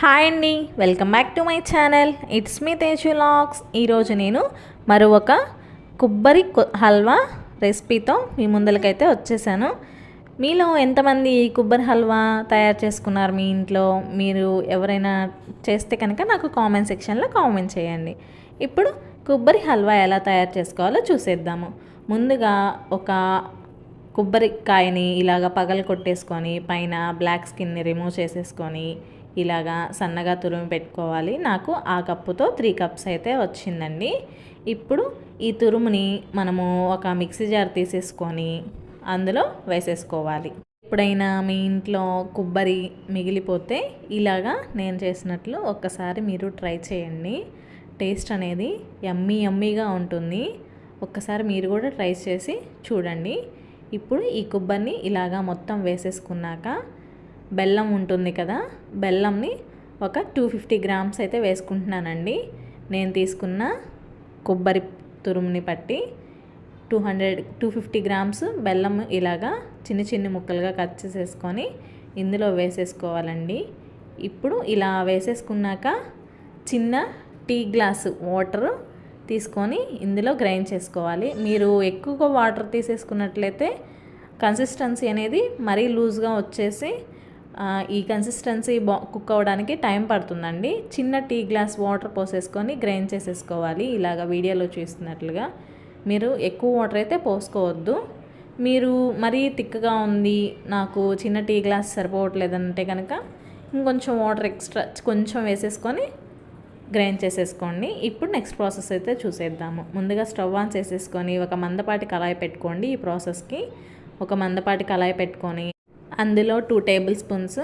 Hi అండి welcome back to my channel. It's me Teju lakhs ఈరోజు నేను మరొక కొబ్బరి హల్వా రెసిపీతో మీ ముందలకైతే వచ్చేసాను. మీలో ఎంతమంది ఈ కొబ్బరి హల్వా తయారు చేసుకున్నారు మీ ఇంట్లో? మీరు ఎవరైనా చేస్తే కనుక నాకు కామెంట్ సెక్షన్లో కామెంట్ చేయండి. ఇప్పుడు కొబ్బరి హల్వా ఎలా తయారు చేసుకోవాలో చూసేద్దాము. ముందుగా ఒక కొబ్బరికాయని ఇలాగ పగలు కొట్టేసుకొని పైన బ్లాక్ స్కిన్ని రిమూవ్ చేసేసుకొని ఇలాగా సన్నగా తురిమి పెట్టుకోవాలి. నాకు ఆ కప్పుతో త్రీ కప్స్ అయితే వచ్చిందండి. ఇప్పుడు ఈ తురుముని మనము ఒక మిక్సీ జార్ తీసేసుకొని అందులో వేసేసుకోవాలి. ఎప్పుడైనా మీ ఇంట్లో కొబ్బరి మిగిలిపోతే ఇలాగా నేను చేసినట్లు ఒక్కసారి మీరు ట్రై చేయండి. టేస్ట్ అనేది యమ్మీ యమ్మీగా ఉంటుంది. ఒక్కసారి మీరు కూడా ట్రై చేసి చూడండి. ఇప్పుడు ఈ కొబ్బరిని ఇలాగా మొత్తం వేసేసుకున్నాక బెల్లం ఉంటుంది కదా బెల్లంని ఒక టూ ఫిఫ్టీ గ్రామ్స్ అయితే వేసుకుంటున్నానండి. నేను తీసుకున్న కొబ్బరి తురుముని పట్టి two hundred two fifty grams బెల్లం ఇలాగా చిన్న చిన్న ముక్కలుగా కట్ చేసేసుకొని ఇందులో వేసేసుకోవాలండి. ఇప్పుడు ఇలా వేసేసుకున్నాక చిన్న టీ గ్లాసు వాటర్ తీసుకొని ఇందులో గ్రైండ్ చేసుకోవాలి. మీరు ఎక్కువగా వాటర్ తీసేసుకున్నట్లయితే కన్సిస్టెన్సీ అనేది మరీ లూజ్గా వచ్చేసి ఈ కన్సిస్టెన్సీ బా కుక్ అవ్వడానికి టైం పడుతుందండి. చిన్న టీ గ్లాస్ వాటర్ పోసేసుకొని గ్రైండ్ చేసేసుకోవాలి. ఇలాగ వీడియోలో చూస్తున్నట్లుగా. మీరు ఎక్కువ వాటర్ అయితే పోసుకోవద్దు. మీరు మరీ థిక్గా ఉంది నాకు చిన్న టీ గ్లాస్ సరిపోవట్లేదంటే కనుక ఇంకొంచెం వాటర్ ఎక్స్ట్రా కొంచెం వేసేసుకొని గ్రైండ్ చేసేసుకోండి. ఇప్పుడు నెక్స్ట్ ప్రాసెస్ అయితే చూసేద్దాము. ముందుగా స్టవ్ ఆన్ చేసేసుకొని ఒక మందపాటి కళాయి పెట్టుకోండి. ఈ ప్రాసెస్కి ఒక మందపాటి కళాయి పెట్టుకొని అందులో టూ టేబుల్ స్పూన్స్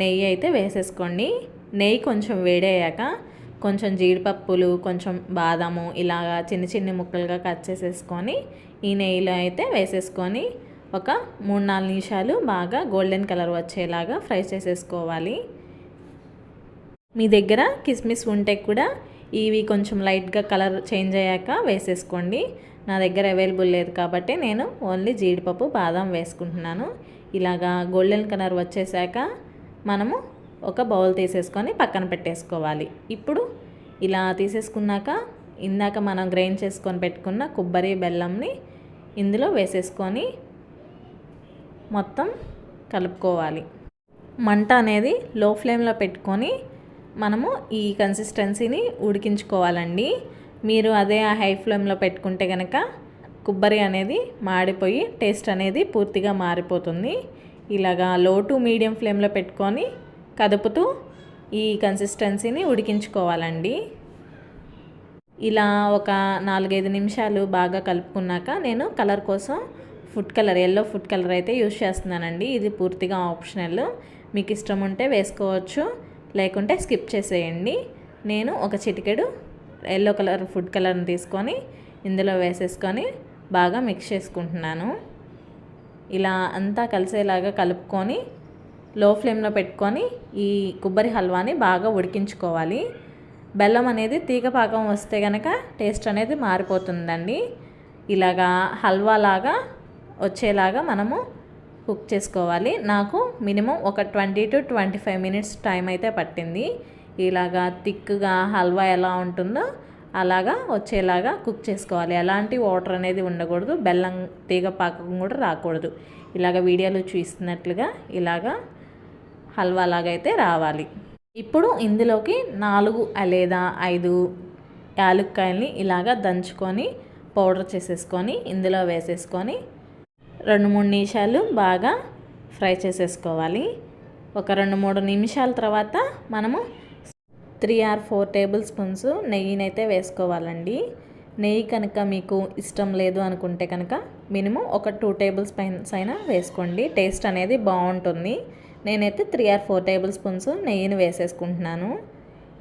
నెయ్యి అయితే వేసేసుకోండి. నెయ్యి కొంచెం వేడయ్యాక కొంచెం జీడిపప్పులు కొంచెం బాదాము ఇలాగా చిన్న చిన్న ముక్కలుగా కట్ చేసేసుకొని ఈ నెయ్యిలో అయితే వేసేసుకొని ఒక మూడు నాలుగు నిమిషాలు బాగా గోల్డెన్ కలర్ వచ్చేలాగా ఫ్రై చేసేసుకోవాలి. మీ దగ్గర కిస్మిస్ ఉంటే కూడా ఇవి కొంచెం లైట్గా కలర్ చేంజ్ అయ్యాక వేసేసుకోండి. నా దగ్గర అవైలబుల్ లేదు కాబట్టి నేను ఓన్లీ జీడిపప్పు బాదం వేసుకుంటున్నాను. ఇలాగా గోల్డెన్ కలర్ వచ్చేసాక మనము ఒక బౌల్ తీసేసుకొని పక్కన పెట్టేసుకోవాలి. ఇప్పుడు ఇలా తీసేసుకున్నాక ఇందాక మనం గ్రైండ్ చేసుకొని పెట్టుకున్న కొబ్బరి బెల్లంని ఇందులో వేసేసుకొని మొత్తం కలుపుకోవాలి. మంట అనేది లో ఫ్లేమ్లో పెట్టుకొని మనము ఈ కన్సిస్టెన్సీని ఉడికించుకోవాలండి. మీరు అదే ఆ హై ఫ్లేమ్లో పెట్టుకుంటే కనుక కొబ్బరి అనేది మాడిపోయి టేస్ట్ అనేది పూర్తిగా మారిపోతుంది. ఇలాగా లో టు మీడియం ఫ్లేమ్లో పెట్టుకొని కదుపుతూ ఈ కన్సిస్టెన్సీని ఉడికించుకోవాలండి. ఇలా ఒక నాలుగైదు నిమిషాలు బాగా కలుపుకున్నాక నేను కలర్ కోసం food colour yellow food colour అయితే యూజ్ చేస్తున్నానండి. ఇది పూర్తిగా ఆప్షనల్ మీకు ఇష్టం ఉంటే వేసుకోవచ్చు లేకుంటే స్కిప్ చేసేయండి. నేను ఒక చిటికెడు ఎల్లో కలర్ ఫుడ్ కలర్ని తీసుకొని ఇందులో వేసేసుకొని బాగా మిక్స్ చేసుకుంటున్నాను. ఇలా అంతా కలిసేలాగా కలుపుకొని లో ఫ్లేమ్లో పెట్టుకొని ఈ కొబ్బరి హల్వాని బాగా ఉడికించుకోవాలి. బెల్లం అనేది తీగ పాకం వస్తే కనుక టేస్ట్ అనేది మారిపోతుందండి. ఇలాగా హల్వా లాగా వచ్చేలాగా మనము కుక్ చేసుకోవాలి. నాకు మినిమం ఒక twenty to twenty five minutes time అయితే పట్టింది. ఇలాగా థిక్గా హల్వా ఎలా ఉంటుందో అలాగా వచ్చేలాగా కుక్ చేసుకోవాలి. ఎలాంటి వాటర్ అనేది ఉండకూడదు. బెల్లం తీగ పాకం కూడా రాకూడదు. ఇలాగ వీడియోలో చూస్తున్నట్లుగా ఇలాగా హల్వా లాగైతే రావాలి. ఇప్పుడు ఇందులోకి నాలుగు లేదా ఐదు యాలుక్కాయల్ని ఇలాగా దంచుకొని పౌడర్ చేసేసుకొని ఇందులో వేసేసుకొని రెండు మూడు నిమిషాలు బాగా ఫ్రై చేసేసుకోవాలి. ఒక రెండు మూడు నిమిషాల తర్వాత మనము three or four tablespoons నెయ్యినైతే వేసుకోవాలండి. నెయ్యి కనుక మీకు ఇష్టం లేదు అనుకుంటే కనుక మినిమం ఒక టూ టేబుల్ స్పైన్స్ అయినా వేసుకోండి. టేస్ట్ అనేది బాగుంటుంది. నేనైతే three or four tablespoons నెయ్యిని వేసేసుకుంటున్నాను.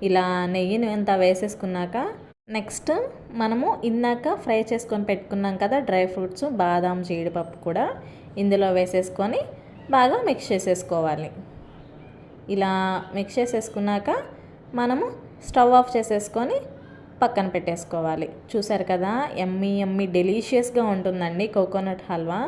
ఇలా నెయ్యిని అంతా వేసేసుకున్నాక నెక్స్ట్ మనము ఇందాక ఫ్రై చేసుకొని పెట్టుకున్నాం కదా డ్రై ఫ్రూట్స్ బాదాం జీడిపప్పు కూడా ఇందులో వేసేసుకొని బాగా మిక్స్ చేసేసుకోవాలి. ఇలా మిక్స్ చేసేసుకున్నాక మనము స్టవ్ ఆఫ్ చేసేసుకొని పక్కన పెట్టేసుకోవాలి. చూసారు కదా ఎమ్మీ ఎమ్మీ డెలీషియస్గా ఉంటుందండి కోకోనట్ హల్వా.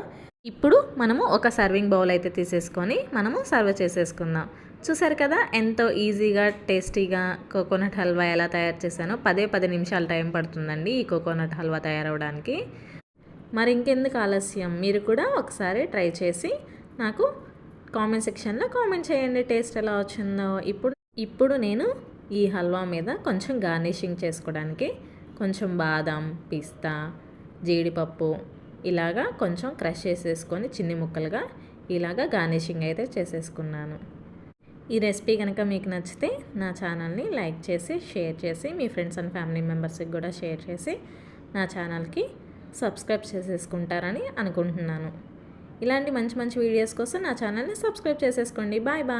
ఇప్పుడు మనము ఒక సర్వింగ్ బౌల్ అయితే తీసేసుకొని మనము సర్వ్ చేసేసుకుందాం. చూసారు కదా ఎంతో ఈజీగా టేస్టీగా కోకోనట్ హల్వా ఎలా తయారు చేశానో పదే పది నిమిషాలు టైం పడుతుందండి ఈ కోకోనట్ హల్వా తయారవడానికి. మరి ఇంకెందుకు ఆలస్యం? మీరు కూడా ఒకసారి ట్రై చేసి నాకు కామెంట్ సెక్షన్లో కామెంట్ చేయండి టేస్ట్ ఎలా వచ్చిందో. ఇప్పుడు ఇప్పుడు నేను ఈ హల్వా మీద కొంచెం గార్నిషింగ్ చేసుకోవడానికి కొంచెం బాదం పిస్తా జీడిపప్పు ఇలాగా కొంచెం క్రష్ చేసేసుకొని చిన్ని ముక్కలుగా ఇలాగా గార్నిషింగ్ అయితే చేసేసుకున్నాను. ఈ రెసిపీ కనుక మీకు నచ్చితే నా ఛానల్ని లైక్ చేసి షేర్ చేసి మీ ఫ్రెండ్స్ అండ్ ఫ్యామిలీ మెంబర్స్కి కూడా షేర్ చేసి నా ఛానల్కి సబ్స్క్రైబ్ చేసేసుకుంటారని అనుకుంటున్నాను. ఇలాంటి మంచి మంచి వీడియోస్ కోసం నా ఛానల్ని సబ్స్క్రైబ్ చేసేసుకోండి. Bye bye.